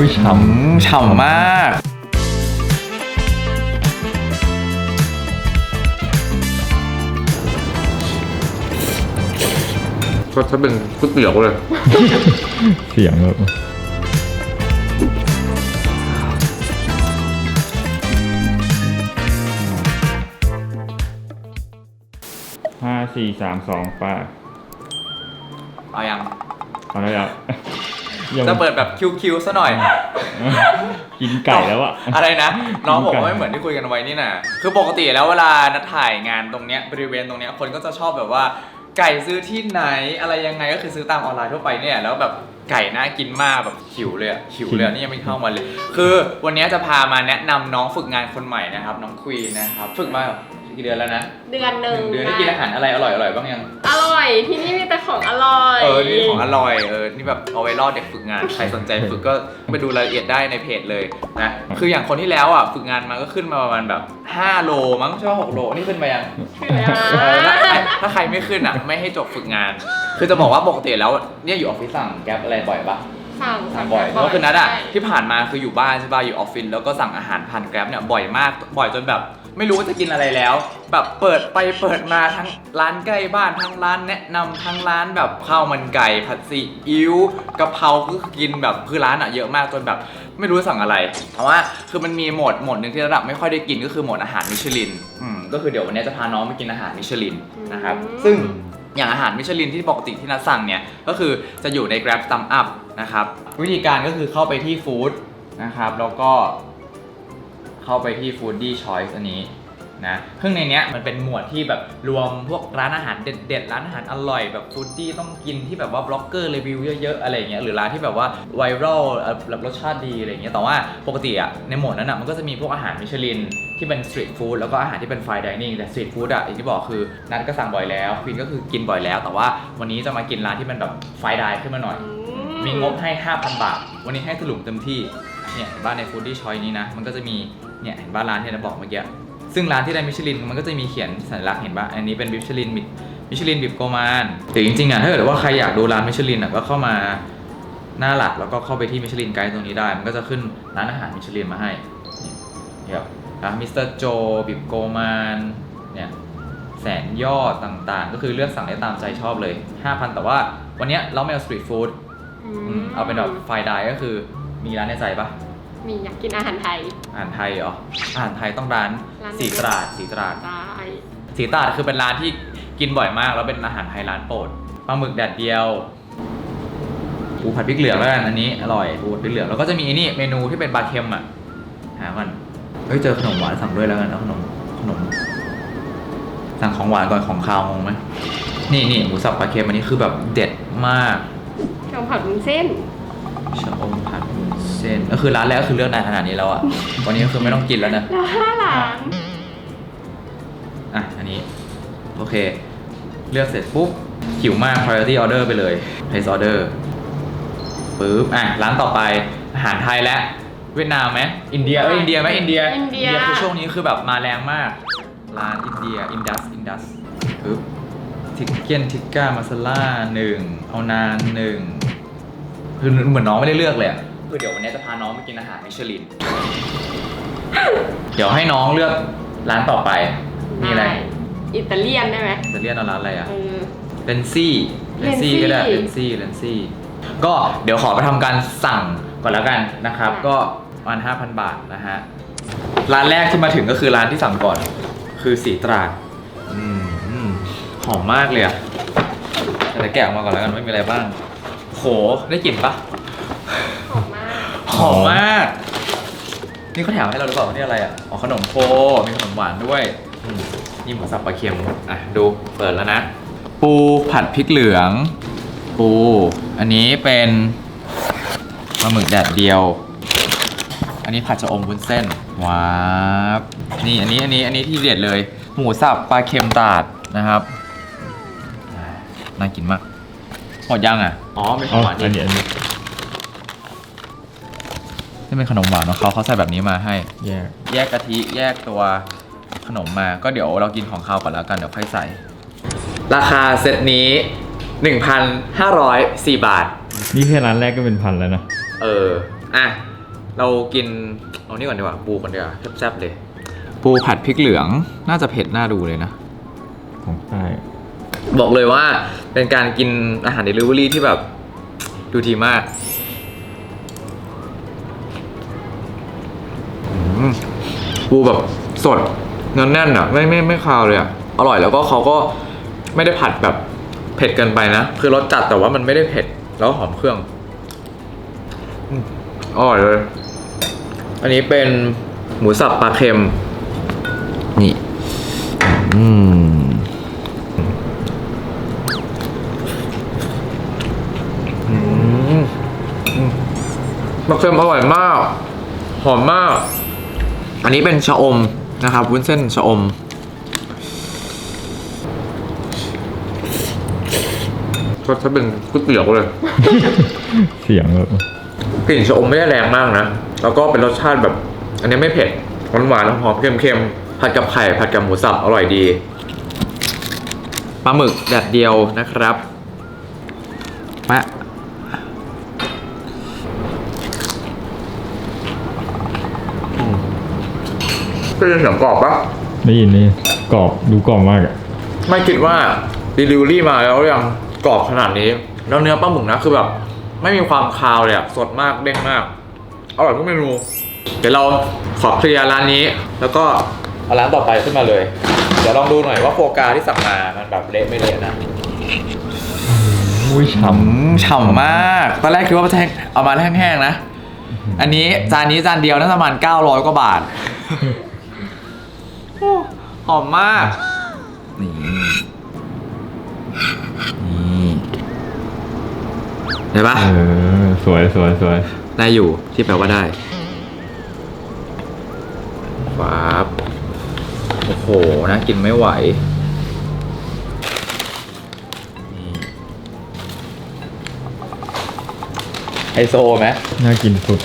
อุ้ยฉ่ฉ่ำมาก ก็ถ้าเป็นก๋วยเตี๋ยวเลยำเสียงแบบห้าสี่สามสองป้าเอายัง เอาแล้ว ยัง จะเปิดแบบคิวๆซะหน่อย กินไก่แล้วอะอะไรนะ น้องผมกินไก่ไม่เหมือนที่คุยกันไว้นี่นะคือปกติแล้วเวลานัดถ่ายงานตรงเนี้ยบริเวณตรงเนี้ยคนก็จะชอบแบบว่า ไก่ซื้อที่ไหนอะไรยังไงก็คือซื้อตามออนไลน์ทั่วไปเนี่ยแล้วแบบไก่น่ากินมากแบบหิวเลยอะหิวเลยอะนี่ยังไม่เข้ามาเลย คือวันนี้จะพามาแนะนำน้องฝึกงานคนใหม่นะครับ น้องควีนนะครับ ฝึกมากี่เดือนแล้วนะเดือนหนึ่งเดือนได้กินอาหารอะไรอร่อยอร่อยๆบ้างยัง อร่อย ที่นี่มีแต่ของอร่อย เออนี่ของอร่อยเออนี่แบบเอาไว้รอดเด็กฝึกงานใครสนใจฝึกก็ไปดูรายละเอียดได้ในเพจเลยนะคืออย่างคนที่แล้วอะฝึกงานมาก็ขึ้นมาประมาณแบบ5โลมั้งใช่ป่ะ6โลนี่ขึ้นไปยังคืออะเออถ้าใครถ้าใครไม่ขึ้นอะ ไม่ให้จบฝึกงาน คือจะบอกว่าปกติแล้วเนี่ยอยู่ออฟฟิศสั่งแก๊ปอะไรบ่อยปะสั่งสั่งบ่อยแล้วคือนัดอะที่ผ่านมาคืออยู่บ้านใช่ป่ะอยู่ออฟฟิศแล้วก็สั่งอาหารผ่านแกร็บเนี่ยบ่อยมากบ่อยจนแบบ ไม่รู้ว่าจะกินอะไรแล้ว แบบเปิดไปเปิดมาทั้งร้านใกล้บ้านทั้งร้านแนะนำทั้งร้านแบบข้าวมันไก่ผัดซีอิ๊วกะเพราคือกินแบบคือร้านอะเยอะมากจนแบบ ไม่รู้จะสั่งอะไรแต่ว่าคือมันมีโหมดโหมดหนึ่งที่ระดับไม่ค่อยได้กินก็คือโหมดอาหารมิชลินอืมก็คือเดี๋ยววันนี้จะพาน้องไปกินอาหารมิชลินนะครับซึ่ง อย่างอาหารมิชลินที่ปกติที่นัดสั่งเนี่ย ก็คือจะอยู่ใน Grab Thumb Up นะครับ วิธีการก็คือเข้าไปที่ฟู้ดนะครับ แล้วก็ เข้าไปที่ Foodie Choice อันนี้นะซึ่งในเนี้ยมันเป็นหมวดที่แบบรวมพวกร้านอาหารเด็ดๆ ร้านอาหารอร่อยแบบฟูดดี้ต้องกินที่แบบว่าบล็อกเกอร์รีวิวเยอะๆ อะไรเงี้ยหรือร้านที่แบบว่าไวรัลแบบรสชาติดีอะไรเงี้ยแต่ว่าปกติอะในหมวดนั้นอะมันก็จะมีพวกอาหารมิชลินที่เป็นสตรีทฟู้ดแล้วก็อาหารที่เป็นไฟดิเนิ่งแต่สตรีทฟู้ดอะอย่างที่บอกคือนัดก็สั่งบ่อยแล้วควินก็คือกินบ่อยแล้ว แต่ว่าวันนี้จะมากินร้านที่มันแบบไฟดิขึ้นมาหน่อย มีงบให้ 5,000 บาท วันนี้ให้ถลุงเต็มที่ เนี่ยเห็นบ้านในฟูดดี้ชอยนี้นะ มันก็จะมี เนี่ยเห็นบ้านร้านที่เราบอกเมื่อกี้ ซึ่งร้านที่ได้มิชลินมันก็จะมีเขียนสัญลักษณ์เห็นปะอันนี้เป็นมิชลินมิมิชลินบิบโกมานแต่จริงๆอะถ้าเกิดว่าใครอยากดูร้านมิชลินอะก็เข้ามาหน้าหลักแล้วก็เข้าไปที่มิชลินไกด์ตรงนี้ได้ มันก็จะขึ้นร้านอาหารมิชลินมาให้เนี่ครับร้านมิสเตอร์โจบิบโกมานเนี่ยแสนยอดต่างๆ ก็คือเลือกสั่งได้ตามใจชอบเลย 5,000 แต่ว่าวันนี้เราไม่เอาสตรีทฟู้ด มเอาเป็นแบบไฟไดก็คือมีร้านในใจปะมีอยากกินอาหารไทย อาหารไทยเหรออาหารไทยต้องร้านร้านไหนสีตราดสีตราด ได้สีตราดคือเป็นร้านที่กินบ่อยมากแล้วเป็นอาหารไทยร้านโปรดปลาหมึกแดดเดียวปูผัดพริกเหลืองแล้วกันอันนี้อร่อยปูผัดพริกเหลืองแล้วก็จะมีไอ้นี่เมนูที่เป็นปลาเค็มอะหาก่อนเฮ้ยเจอขนมหวานสั่งด้วยแล้วกันเอาขนมขนม สั่งของหวานก่อนของคาวงงไหมนี่นี่หมูสับปลาเค็มอันนี้คือแบบเด็ดมาก ข้าวผัดวุ้นเส้นชะอมผัดวุ้นเส้นก็คือร้านแรกก็คือเลือกนานขนาดนี้แล้วอะ วันนี้ก็คือไม่ต้องกินแล้วนะ แล้วห้าหลังอะ อันนี้ โอเค เลือกเสร็จปุ๊บหิวมาก priority order ไปเลย place order ปึ๊บ อะ ร้านต่อไปอาหารไทยและ เวียดนามไหมอินเดีย เอ้ย อินเดียไหมอินเดีย อินเดียคือช่วงนี้คือแบบมาแรงมาก ร้านอินเดีย อินดัส อินดัสปึ๊บทิกเก้นทิกก้ามาซาล่าหนึ่งเอานานหนึ่ง คือเหมือนน้องไม่ได้เลือกเลยอะคือเดี๋ยววันนี้จะพาน้องไปกินอาหารมิชลิน เดี๋ยวให้น้องเลือกร้านต่อไป มีอะไรด้อิตาเลียนได้ไหมจะเรียกเอาร้านอะไรอะ เออ เลนซี่ เลนซี่ Lensi ก็ได้ เลนซี่ เลนซี่ ก็เดี๋ยวขอไปทำการสั่งก่อนแล้วกันนะครับ ค่ะ ก็ประมาณ5,000 บาทนะฮะ ร้านแรกที่มาถึงก็คือร้านที่สั่งก่อน คือสีตราดอืมอืมหอมมากเลยอะแต่แกะออกมาก่อนแล้วกันไม่มีอะไรบ้าง โห ได้กลิ่นปะหอมมาก หอมมาก นี่เขาแถมให้เราหรือเปล่านี่อะไรอะอ๋อขนมโคมีขนมหวานด้วยอืมนี่หมูสับปลาเค็มอะดูเปิดแล้วนะ ปูผัดพริกเหลือง ปู อันนี้เป็นปลาหมึกแดดเดียว อันนี้ผัดชะอมวุ้นเส้นว้าบนี่อันนี้อันนี้อันนี้ที่เด็ดเลย หมูสับปลาเค็มตาดนะครับอ่าน่ากินมากหมดยังอะ อ๋อมีขอ๋อองหวานอันอีกนี้อันนี้นี่เป็นขนมหวานของเขาเขาใส่แบบนี้มาให้ แยกแยกกะทิแยกตัวขนมมา ก็เดี๋ยวเรากินของเขาวก่อนแล้วกันเดี๋ยวค่อยใส่ ราคาเซตนี้ 1,504 บาท นี่แค่ร้านแรกก็เป็นพันแล้วนะเออ อะ เรากินเอานี่ก่อนดีกว่า ปูก่อนดีกว่าแซ่บๆเลย ปูผัดพริกเหลืองน่าจะเผ็ดน่าดูเลยนะ ของใต้ บอกเลยว่าเป็นการกินอาหารเดลิเวอรี่ที่แบบดูดีมากปูแบบสดเนื้อแน่นอะ ไม่ไม่ไม่คาวเลยอะ อร่อยแล้วก็เขาก็ไม่ได้ผัดแบบเผ็ดเกินไปนะ คือรสจัดแต่ว่ามันไม่ได้เผ็ด แล้วหอมเครื่องอืมอร่อยเลย อันนี้เป็นหมูสับปลาเค็ม นี่ อืม อืมอืม มะเขืออร่อยมาก หอมมาก อันนี้เป็นชะอมนะครับ วุ้นเส้นชะอม ก็ถ้าเป็นก๋วยเตี๋ยวเลย เสียงแบบกลิ่นชะอมไม่ได้แรงมากนะ แล้วก็เป็นรสชาติแบบ อันนี้ไม่เผ็ด หวานหวานๆหอมๆเค็มๆ ผัดกับไข่ ผัดกับหมูสับ อร่อยดี ปลาหมึกแดดเดียวนะครับ เป็นเสียงกรอบปะได้ยินนี่กรอบดูกรอบมากอะไม่คิดว่า delivery มาแล้วยังกรอบขนาดนี้ แล้วเนื้อปลาหมึกนะคือแบบ ไม่มีความคาวเลยอะสดมากเด้งมากอร่อยทุกเมนูเดี๋ยวเราขอเคลียร์ร้านนี้ แล้วก็เอาร้านต่อไปขึ้นมาเลย เดี๋ยวลองดูหน่อยว่าโฟกาที่สั่งมามันแบบเละไม่เละนะอุ้ยฉ่อืมฉ่ำมากตอนแรกคิดว่าจะเอามาแห้งๆนะ อันนี้จานนี้จานเดียวน่าจะประมาณ900กว่าบาท โอ้หอมมาก นี่ นี่เห็นปะำเออสวยสวยสวยได้อยู่ที่แปลว่าได้ฟับโอ้โหน่ากินไม่ไหวนี่ไฮโซไหมน่ากินสุด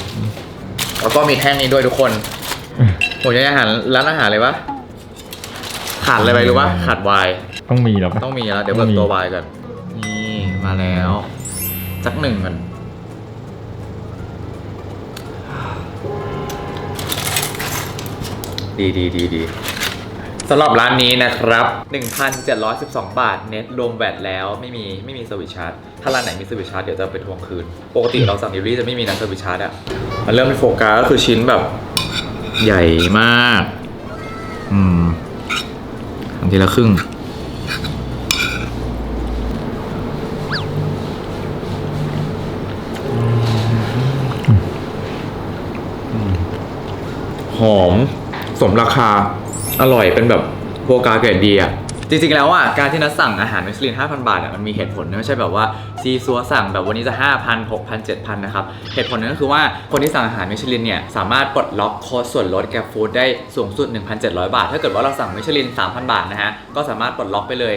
แล้วก็มีแท่งนี้ด้วยทุกคนผมจะอาหารร้านอาหารเลยปะ ขาดอะไรไปรู้ปะขาดไวน์ต้องมีแล้วปะ ต้องมีแล้ว เดี๋ยวเบิกตัวไวน์ก่อนนี่มาแล้วสักหนึ่งมันดีดีดีดีสำหรับร้านนี้นะครับ 1,712 บาท เน็ตรวมแวตแล้วไม่มีไม่มีเซอร์วิสชาร์จ ถ้าร้านไหนมีเซอร์วิสชาร์จเดี๋ยวจะไปทวงคืน ปกติเราสั่งเดลิเวอรี่จะไม่มีนะเซอร์วิสชาร์จอะมันเริ่มเป็นโฟกัสก็คือชิ้นแบบ ใหญ่มาก อืม ทำทีละครึ่ง หอม สมราคา อร่อยเป็นแบบโฟกาเกรดดีอะ จริงๆแล้วอะ การที่นัดสั่งอาหารมิชลิน5,000 บาทอะมันมีเหตุผลนะไม่ใช่แบบว่า ซีซัวสั่งแบบวันนี้จะ 5,000 6,000 7,000 นะครับ เหตุผลนั้นก็คือว่าคนที่สั่งอาหารมิชลินเนี่ย สามารถปลดล็อกโค้ดส่วนลดแกฟู้ดได้สูงสุด 1,700 บาท ถ้าเกิดว่าเราสั่งมิชลิน 3,000 บาทนะฮะ ก็สามารถปลดล็อกไปเลย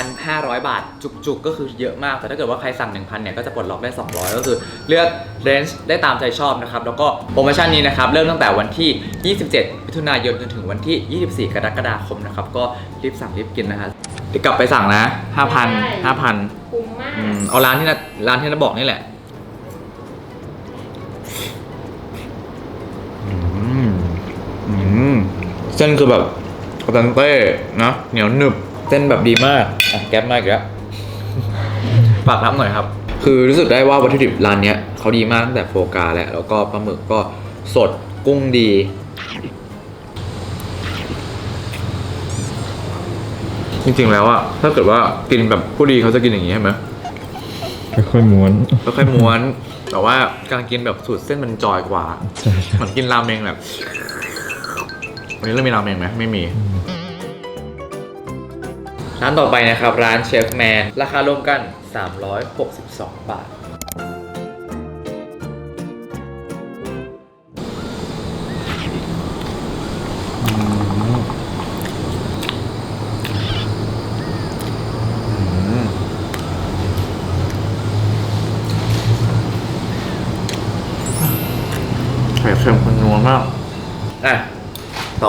1,500 บาท จุกๆ ก็คือเยอะมาก แต่ถ้าเกิดว่าใครสั่ง 1,000 เนี่ย ก็จะปลดล็อกได้ 200 ก็คือเลือกเรนจ์ได้ตามใจชอบนะครับ แล้วก็โปรโมชั่นนี้นะครับ เริ่มตั้งแต่วันที่ 27มิถุนายนจนถึงวันที่ 24 กรกฎาคมนะครับ ก็รีบสั่งรีบกินนะฮะเดี๋ยวกลับไปสั่งนะ5,000 5,000คุ้ มมาก อืมเอาร้านที่นะร้านที่นะบอกนี่แหละอืมอืมเส้นคือแบบคาตันเต้นะเหนียวหนึบเส้นแบบดีมากอะแก๊ปมากอีกแล้วฝากรับหน่อยครับ คือรู้สึกได้ว่าวัตถุดิบร้านเนี้ยเขาดีมากตั้งแต่โฟกาแล้วแล้วก็ปลาหมึกก็สดกุ้งดี จริงๆแล้วอะถ้าเกิดว่ากินแบบผู้ดีเขาจะกินอย่างนี้ใช่ไหมค่อยๆม้วนค่อยๆม้วน แต่ว่าการกินแบบสูตรเส้นมันจอยกว่าใช่ใช่เหมือนกินราเมงแบบวันนี้เรามีราเมงไหมไม่มี ร้านต่อไปนะครับ ร้านเชฟแมน ราคารวมกัน 362 บาท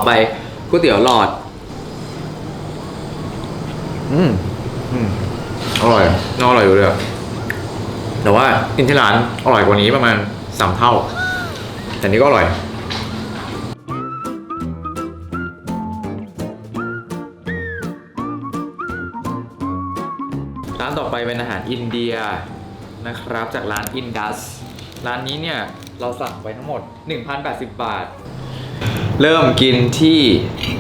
ไปก๋วยเตี๋ยวหลอด อืมอืมอร่อยน่าอร่อยอยู่เลยอะแต่ว่ากินที่ร้านอร่อยกว่านี้ประมาณสามเท่า แต่นี้ก็อร่อย ร้านต่อไปเป็นอาหารอินเดียนะครับ จากร้านอินดัส ร้านนี้เนี่ย เราสั่งไปทั้งหมด 1,080 บาท เริ่มกินที่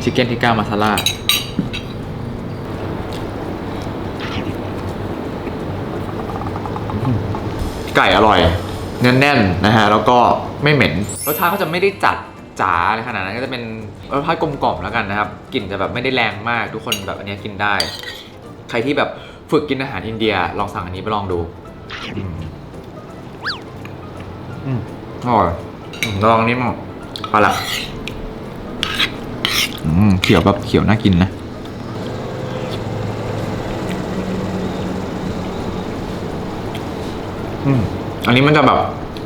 ชิคเก้นทิก a ามาซาลาไก่อร่อย แน่นๆนะฮะ แล้วก็ไม่เหม็นรสชาติเขาจะไม่ได้จัดจ๋าในขนาดนั้นก็จะเป็นรสชาติกลมกล่อมแล้วกันนะครับกลิ่นจะแบบไม่ได้แรงมากทุกคนแบบอันนี้กินได้ ใครที่แบบฝึกกินอาหารอินเดีย ลองสั่งอันนี้ไปลองดูอืมอืมอร่อยลองนี้มั้งเอละ อืมเขียวแบบเขียวน่ากินนะอืมอันนี้มันจะแบบ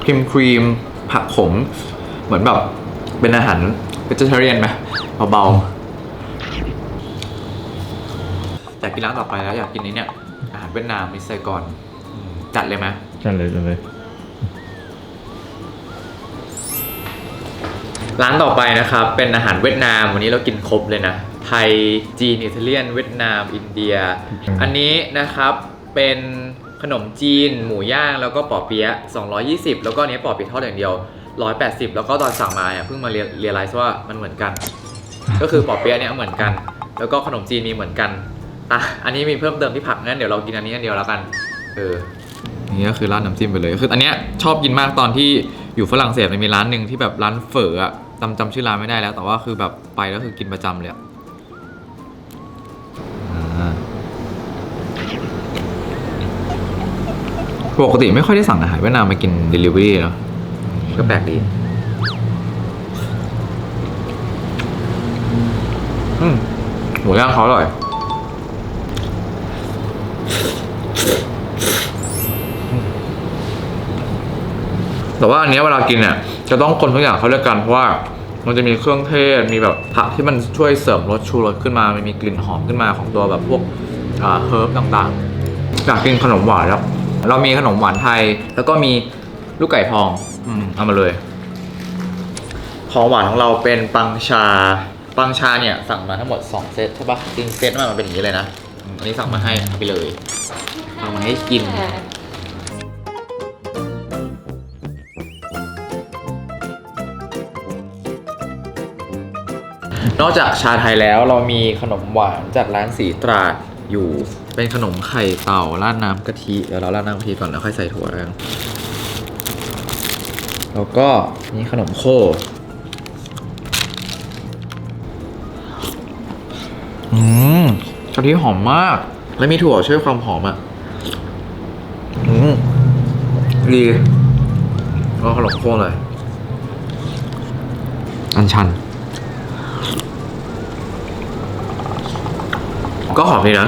ครีมครีมผักขม เหมือนแบบเป็นอาหารเวจิเทเรียนไหมเบาๆอยากกินร้านต่อไปแล้วอยากกินนี้เนี่ย อาหารเวียดนามมิสไซกอน จัดเลยไหมจันเลยจันเลย ร้านต่อไปนะครับ เป็นอาหารเวียดนามวันนี้เรากินครบเลยนะ ไทยจีนอิตาเลียน เวียดนาม อินเดีย อันนี้นะครับเป็นขนมจีน หมูย่างแล้วก็ปอเปี๊ยะ220 แล้วก็อันนี้ปอเปี๊ยะทอดอย่างเดียว 180 แล้วก็ตอนสั่งมาเนี่ยเพิ่งมาเรียเรียลไลซ์ว่ามันเหมือนกัน ก็คือปอเปี๊ยะเนี่ยเหมือนกัน แล้วก็ขนมจีนมีเหมือนกันอะอันนี้มีเพิ่มเติมที่ผักงั้นเดี๋ยวเรากินอันนี้อันเดียวแล้วกันเออนี่ก็คือร้านน้ำจิ้มไปเลยคืออันเนี้ยชอบกินมากตอนที่อยู่ฝรั่งเศสมันมีร้านหนึ่งที่แบบร้านเฝออะ จำจำชื่อร้านไม่ได้แล้ว แต่ว่าคือแบบไปแล้วคือกินประจำเลยอะปกติไม่ค่อยได้สั่งอาหารเวียดนามมากิน Delivery เนาะก็แปลกดีอืมหมูย่างเขาอร่อย แต่ว่าอันเนี้ยเวลากินเนี่ย จะต้องคนทุกอย่างเข้าด้วยกันเพราะว่ามันจะมีเครื่องเทศมีแบบผักที่มันช่วยเสริมรสชูรสขึ้นมามันมีกลิ่นหอมขึ้นมาของตัวแบบพวกอ่าเฮิร์บต่างๆอยากกินขนมหวานแล้ว เรามีขนมหวานไทย แล้วก็มีลูกไก่ทองอืมเอามาเลย ของหวานของเราเป็นปังชา ปังชาเนี่ยสั่งมาทั้งหมด 2 เซตใช่ปะจริงเซตมันเป็นอย่างนี้เลยนะอันนี้สั่งมาให้เอาไปเลยเอามาให้กิน นอกจากชาไทยแล้วเรามีขนมหวานจากร้านสีตราดอยู่เป็นขนมไข่เต่าราดน้ำกะทิเดี๋ยวเราราดน้ำกะทิก่อนแล้วค่อยใส่ถั่วแล้วกันแล้วก็นี่ขนมโคอืมกะทิหอมมาก แล้วมีถั่วช่วยความหอมอะ อืมดีก็ขนมโคเลย อันชัน ก็หอมดีนะ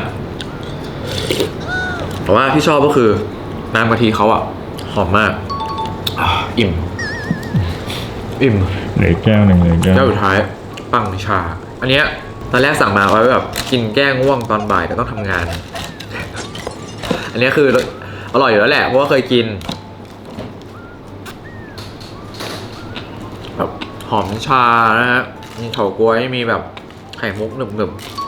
แต่ว่าที่ชอบก็คือน้ำกะทิเขาอะหอมมากอ่าอิ่ม อิ่ม เหลือแก้วหนึ่งเหลือแก้วเจ้าสุดท้ายปังชา อันเนี้ยตอนแรกสั่งมาไว้แบบกินแก้ง่วงตอนบ่ายแต่ต้องทำงาน อันเนี้ยคืออร่อยอยู่แล้วแหละเพราะว่าเคยกินแบบหอมชานะฮะมีเฉาก๊วยมีแบบไข่มุกหนึบๆ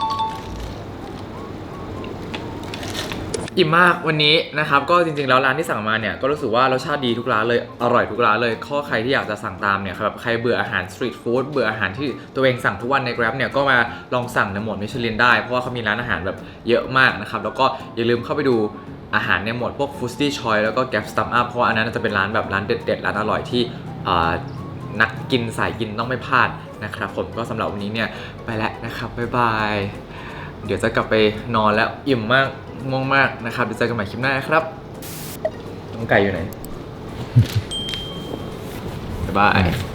อิ่มมากวันนี้นะครับก็จริงๆแล้วร้านที่สั่งมาเนี่ยก็รู้สึกว่ารสชาติดีทุกร้านเลยอร่อยทุกร้านเลยข้อใครที่อยากจะสั่งตามเนี่ยครับใครเบื่ออาหารสตรีทฟู้ดเบื่ออาหารที่ตัวเองสั่งทุกวันใน Grab เนี่ยก็มาลองสั่งในหมวดมิชลินได้ เพราะว่าเขามีร้านอาหารแบบเยอะมากนะครับแล้วก็อย่าลืมเข้าไปดูอาหารในหมวดพวกฟูสตี้ชอยแล้วก็แก p สตัมอัพเพราะว่าอันนั้นจะเป็นร้านแบบร้านเด็ดๆร้านอร่อยที่นักกินสายกินต้องไม่พลาดนะครับผมก็สำหรับวันนี้เนี่ยไปแล้วนะครับบ๊ายบาย เดี๋ยวจะกลับไปนอนแล้วอิ่มมากง่วงมากนะครับเดี๋ยวเจอกันใหม่คลิปหน้าครับน้องไก่อยู่ไหนบ๊ายบาย